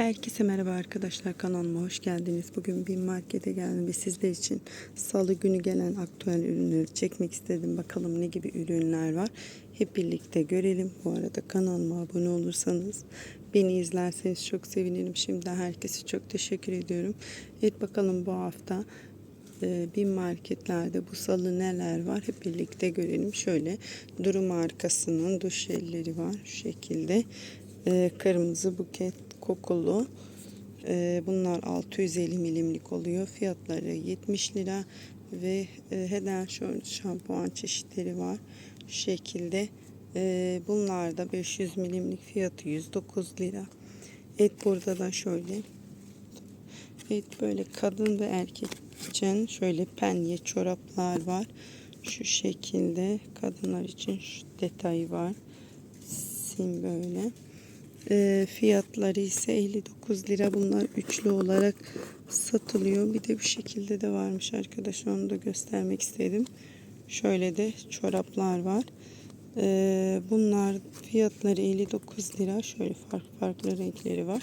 Herkese merhaba arkadaşlar kanalıma hoş geldiniz. Bugün bir markete geldim ve sizler için salı günü gelen aktüel ürünleri çekmek istedim. Bakalım ne gibi ürünler var. Hep birlikte görelim. Bu arada kanalıma abone olursanız beni izlerseniz çok sevinirim. Şimdiden herkese çok teşekkür ediyorum. Evet bakalım bu hafta e, bir marketlerde bu salı neler var hep birlikte görelim. Şöyle Duru markasının duş jelleri var şu şekilde. E, kırmızı buket kokulu. E, bunlar 650 milimlik oluyor. Fiyatları 70 lira ve e, Shoulders şampuan çeşitleri var. Şu şekilde. E, bunlar da 500 milimlik fiyatı 109 lira. Et burada da şöyle. Evet böyle kadın ve erkek için şöyle penye çoraplar var. Şu şekilde kadınlar için şu detayı var. Sim böyle. E, fiyatları ise 59 lira. Bunlar üçlü olarak satılıyor. Bir de bu şekilde de varmış arkadaşlar. Onu da göstermek istedim. Şöyle de çoraplar var. E, bunlar fiyatları 59 lira. Şöyle farklı farklı renkleri var.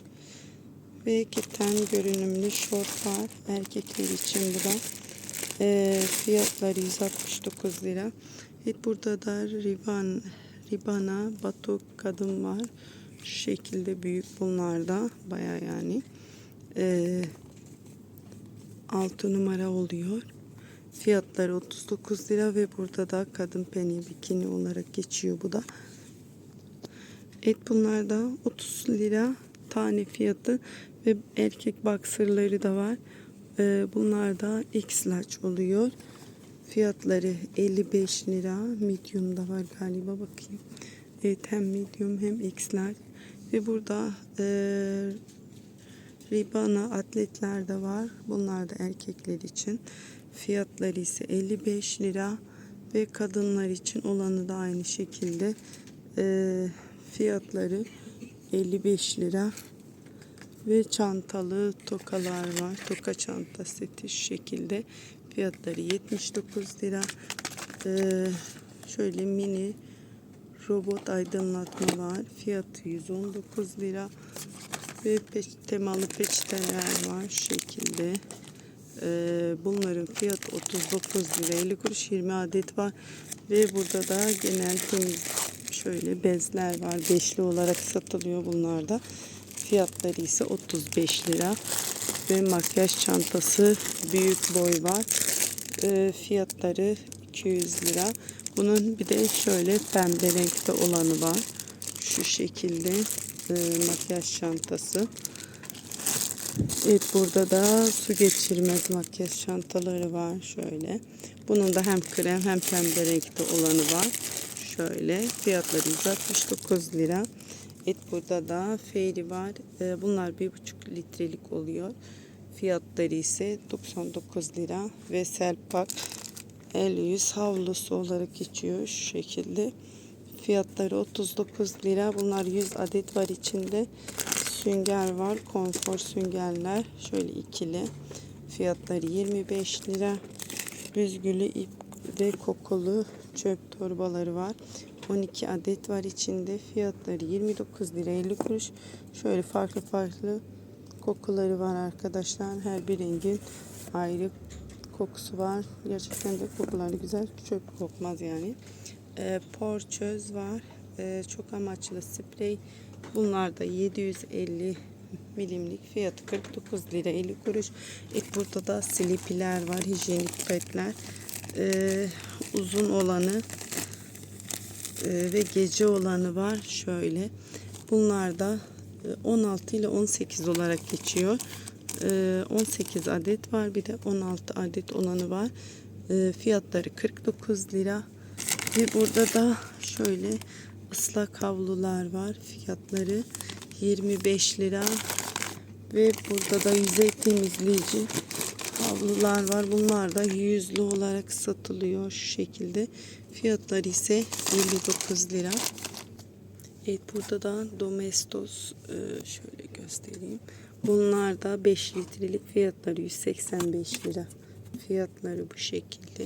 Ve keten görünümlü şort var. Erkekler için bu da. E, fiyatları 169 lira. Evet burada da riban, ribana batok kadın var. Şekilde büyük bunlar da baya yani. E, 6 numara oluyor. Fiyatları 39 lira ve burada da kadın peni bikini olarak geçiyor bu da. Et bunlar da 30 lira tane fiyatı ve erkek boxerları da var. Ee, bunlar da X large oluyor. Fiyatları 55 lira. Medium da var galiba bakayım. Evet hem medium hem X large. Ve burada e, Ribana atletler de var. Bunlar da erkekler için. Fiyatları ise 55 lira ve kadınlar için olanı da aynı şekilde e, fiyatları 55 lira ve çantalı tokalar var. Toka çanta seti şu şekilde. Fiyatları 79 lira. Ee, şöyle mini robot aydınlatma var. Fiyatı 119 lira. Ve peç, temalı peçeteler var şekilde. Ee, bunların fiyatı 39 lira 50 kuruş 20 adet var. Ve burada da genel temiz şöyle bezler var. Beşli olarak satılıyor bunlar da. Fiyatları ise 35 lira. Ve makyaj çantası büyük boy var. E, fiyatları 200 lira. Bunun bir de şöyle pembe renkte olanı var. Şu şekilde e, makyaj çantası. Evet burada da su geçirmez makyaj çantaları var şöyle. Bunun da hem krem hem pembe renkte olanı var. Şöyle fiyatları 169 lira. Et burada da feyri var. Ee, bunlar 1,5 litrelik oluyor. Fiyatları ise 99 lira. Ve Selpak el yüz havlusu olarak geçiyor şu şekilde. Fiyatları 39 lira. Bunlar 100 adet var içinde. Sünger var. Konfor süngerler. Şöyle ikili. Fiyatları 25 lira. Büzgülü ip ve kokulu çöp torbaları var. 12 adet var içinde. Fiyatları 29 lira 50 kuruş. Şöyle farklı farklı kokuları var arkadaşlar. Her bir rengin ayrı kokusu var. Gerçekten de kokuları güzel. Çöp kokmaz yani. E, porçöz var. E, çok amaçlı sprey. Bunlar da 750 milimlik fiyatı 49 lira 50 kuruş. Et burada da silipiler var. Hijyenik petler. E, uzun olanı e, ve gece olanı var. Şöyle. Bunlar da 16 ile 18 olarak geçiyor. 18 adet var. Bir de 16 adet olanı var. Fiyatları 49 lira. Ve burada da şöyle ıslak havlular var. Fiyatları 25 lira. Ve burada da yüzey temizleyici havlular var. Bunlar da yüzlü olarak satılıyor şu şekilde. Fiyatları ise 59 lira. Evet burada da Domestos e, şöyle göstereyim. Bunlar da 5 litrelik fiyatları 185 lira. Fiyatları bu şekilde.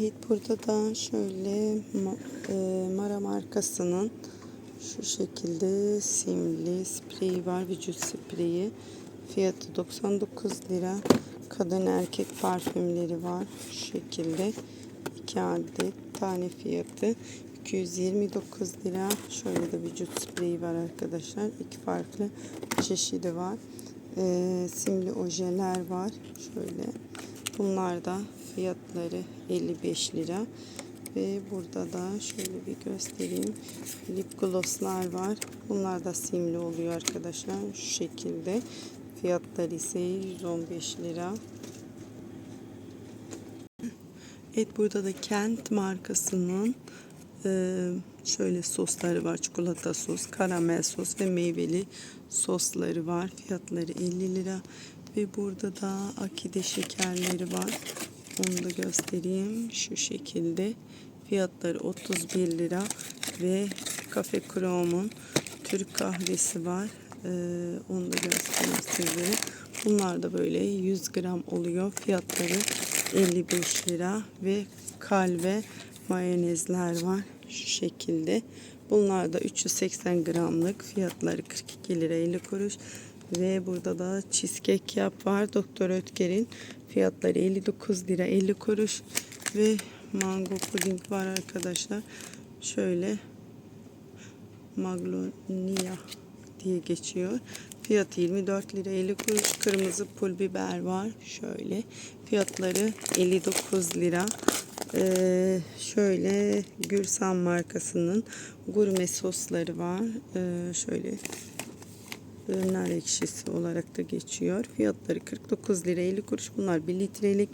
Evet burada da şöyle e, Mara markasının Şu şekilde simli spreyi var. Vücut spreyi. Fiyatı 99 lira. Kadın erkek parfümleri var. Şu şekilde. 2 adet tane fiyatı 229 lira. Şöyle de vücut spreyi var arkadaşlar. İki farklı çeşidi var. Ee, simli ojeler var. Şöyle. Bunlar da fiyatları 55 lira. Ve burada da şöyle bir göstereyim. Lip glosslar var. Bunlar da simli oluyor arkadaşlar. Şu şekilde. Fiyatları ise 115 lira. Evet burada da Kent markasının e, şöyle sosları var. Çikolata sos, karamel sos ve meyveli sosları var. Fiyatları 50 lira. Ve burada da akide şekerleri var. Onu da göstereyim. Şu şekilde. Fiyatları 31 lira. Ve Cafe Crom'un Türk kahvesi var. E, onu da göstereyim sizlere. Bunlar da böyle 100 gram oluyor. Fiyatları 55 lira ve kalve mayonezler var şu şekilde. Bunlar da 380 gramlık fiyatları 42 lira 50 kuruş ve burada da cheesecake yap var Doktor Ötker'in fiyatları 59 lira 50 kuruş ve mango puding var arkadaşlar. Şöyle Magnolia diye geçiyor. Fiyatı 24 lira 50 kuruş. Kırmızı pul biber var. Şöyle. Fiyatları 59 lira. Ee, şöyle Gürsan markasının gurme sosları var. Ee, şöyle nar ekşisi olarak da geçiyor. Fiyatları 49 lira 50 kuruş. Bunlar 1 litrelik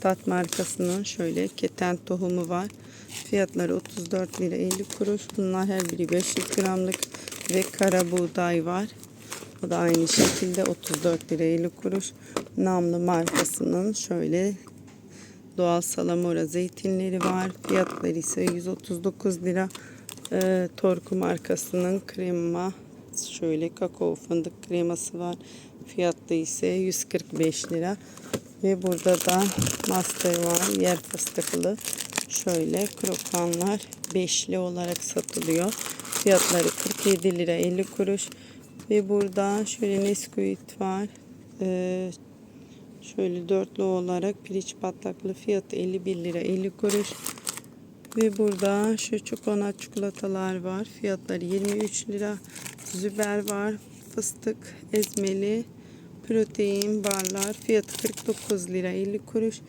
tat markasının şöyle keten tohumu var. Fiyatları 34 lira 50 kuruş. Bunlar her biri 500 gramlık ve kara buğday var. O da aynı şekilde 34 lira 50 kuruş. Namlı markasının şöyle doğal salamura zeytinleri var. Fiyatları ise 139 lira. Ee, Torku markasının krema şöyle kakao fındık kreması var. Fiyatı ise 145 lira. Ve burada da master var. Yer fıstıklı. Şöyle krokanlar beşli olarak satılıyor. Fiyatları 47 lira 50 kuruş. Ve burada şöyle Nesquik var. Ee, şöyle dörtlü olarak piliç patlaklı fiyatı 51 lira 50 kuruş. Ve burada şu çikolata çikolatalar var. Fiyatları 23 lira. Züber var. Fıstık ezmeli protein barlar. Fiyatı 49 lira 50 kuruş.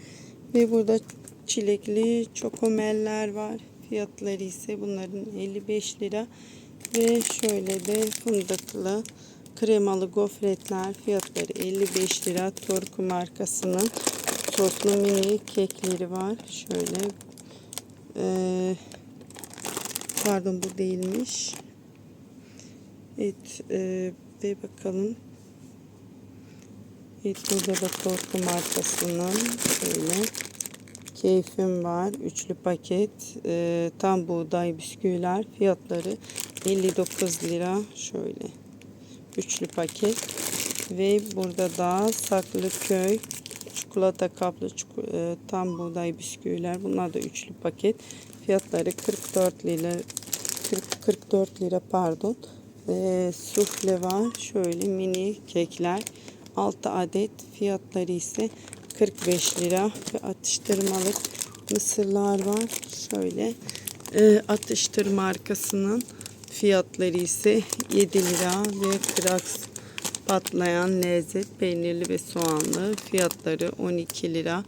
Ve burada çilekli çokomeller var. Fiyatları ise bunların 55 lira. Ve şöyle de fındıklı kremalı gofretler fiyatları 55 lira. Torku markasının soslu mini kekleri var. Şöyle ee, pardon bu değilmiş. Evet e, ve bakalım. Evet burada da Torku markasının şöyle keyfim var. Üçlü paket e, tam buğday bisküviler fiyatları 59 lira şöyle üçlü paket. Ve burada da Saklıköy çikolata kaplı e, tam buğday bisküviler. Bunlar da üçlü paket. Fiyatları 44 lira 40, 44 lira pardon. E, sufle var. Şöyle mini kekler. 6 adet. Fiyatları ise 45 lira. Ve atıştırmalık mısırlar var. Şöyle e, atıştır markasının Fiyatları ise 7 lira ve Krax patlayan lezzet peynirli ve soğanlı. Fiyatları 12 lira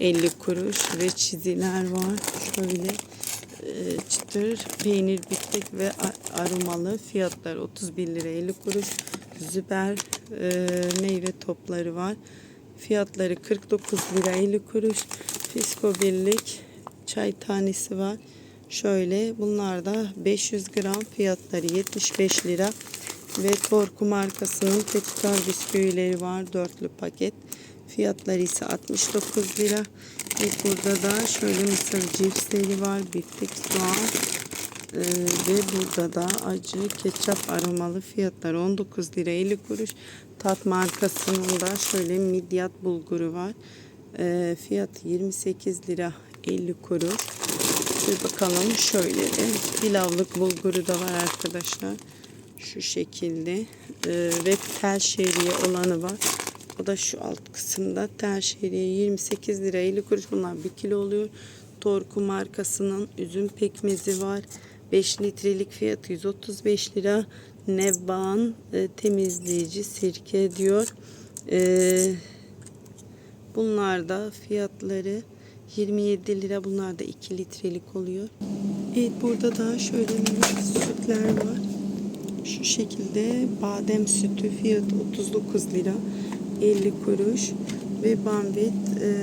50 kuruş ve çiziler var. Şöyle e, çıtır peynir bitik ve aromalı fiyatlar 31 lira 50 kuruş. Züber e, meyve topları var. Fiyatları 49 lira 50 kuruş. Fisko birlik çay tanesi var. Şöyle bunlar da 500 gram fiyatları 75 lira. Ve Torku markasının petkar bisküvileri var. Dörtlü paket. Fiyatları ise 69 lira. Ve burada da şöyle mısır cipsleri var. Biftek soğan. Ee, ve burada da acı ketçap aromalı fiyatları 19 lira 50 kuruş. Tat markasının da şöyle midyat bulguru var. Ee, fiyatı 28 lira 50 kuruş. Bir bakalım şöyle de pilavlık bulguru da var arkadaşlar. Şu şekilde Ee, ve tel şehriye olanı var. O da şu alt kısımda tel şehriye 28 lira 50 kuruş bunlar 1 kilo oluyor. Torku markasının üzüm pekmezi var. 5 litrelik fiyatı 135 lira. Nebban e, temizleyici sirke diyor. Eee Bunlar da fiyatları 27 lira. Bunlar da 2 litrelik oluyor. Evet burada da şöyle sütler var. Şu şekilde badem sütü fiyatı 39 lira 50 kuruş ve bambit e,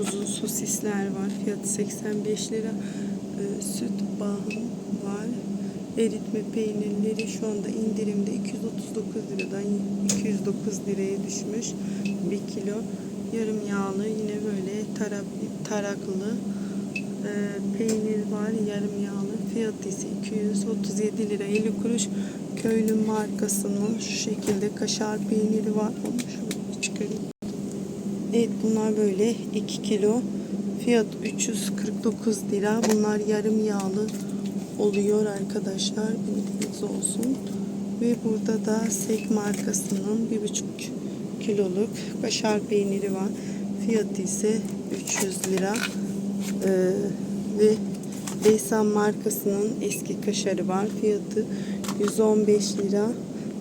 uzun sosisler var fiyatı 85 lira E, süt bahım var eritme peynirleri şu anda indirimde 239 liradan 209 liraya düşmüş 1 kilo yarım yağlı yine böyle tarak, taraklı e, peynir var yarım yağlı. Fiyatı ise 237 lira. 50 kuruş. Köylü markasının şu şekilde kaşar peyniri var. Onu şöyle çıkarayım. Evet bunlar böyle 2 kilo. Fiyat 349 lira. Bunlar yarım yağlı oluyor arkadaşlar. Bilginiz olsun. Ve burada da Sek markasının 1,5 kiloluk kaşar peyniri var. Fiyatı ise 300 lira. Ee, ve Deysan markasının eski kaşarı var. Fiyatı 115 lira.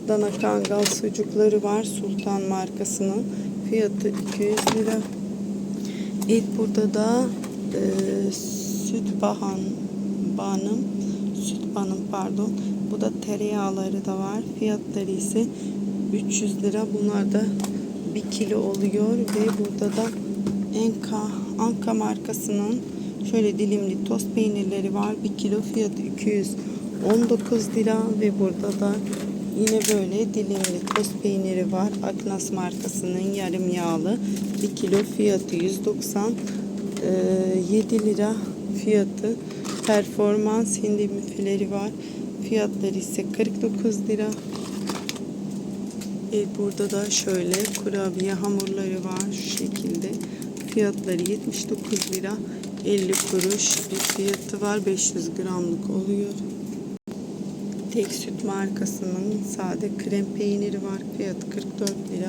Dana Kangal sucukları var Sultan markasının. Fiyatı 200 lira. Evet burada da e, süt bahan banım süt banım pardon. Bu da tereyağları da var. Fiyatları ise 300 lira. Bunlar da 1 kilo oluyor ve burada da Enka Anka markasının şöyle dilimli tost peynirleri var 1 kilo fiyatı 219 lira ve burada da Yine böyle dilimli tost peyniri var. Aknas markasının yarım yağlı. 1 kilo fiyatı 190 7 lira fiyatı. Performans hindi müfleri var. Fiyatları ise 49 lira. Evet burada da şöyle kurabiye hamurları var şu şekilde. Fiyatları 79 lira 50 kuruş bir fiyatı var. 500 gramlık oluyor. Tek süt markasının sade krem peyniri var. Fiyatı 44 lira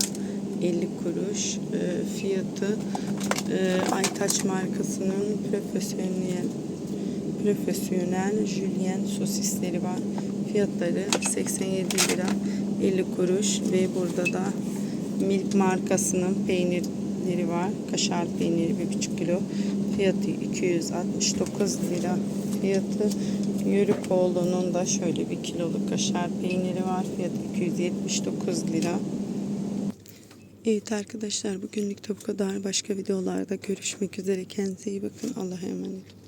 50 kuruş. E, fiyatı e, Aytaç markasının profesyonel profesyonel jülyen sosisleri var. Fiyatları 87 lira 50 kuruş ve burada da Milk markasının peynirleri var. Kaşar peyniri 1,5 kilo. Fiyatı 269 lira. Fiyatı Yörükoğlu'nun da şöyle bir kiloluk kaşar peyniri var. Fiyatı 279 lira. Evet arkadaşlar bugünlük de bu kadar. Başka videolarda görüşmek üzere. Kendinize iyi bakın. Allah'a emanet olun.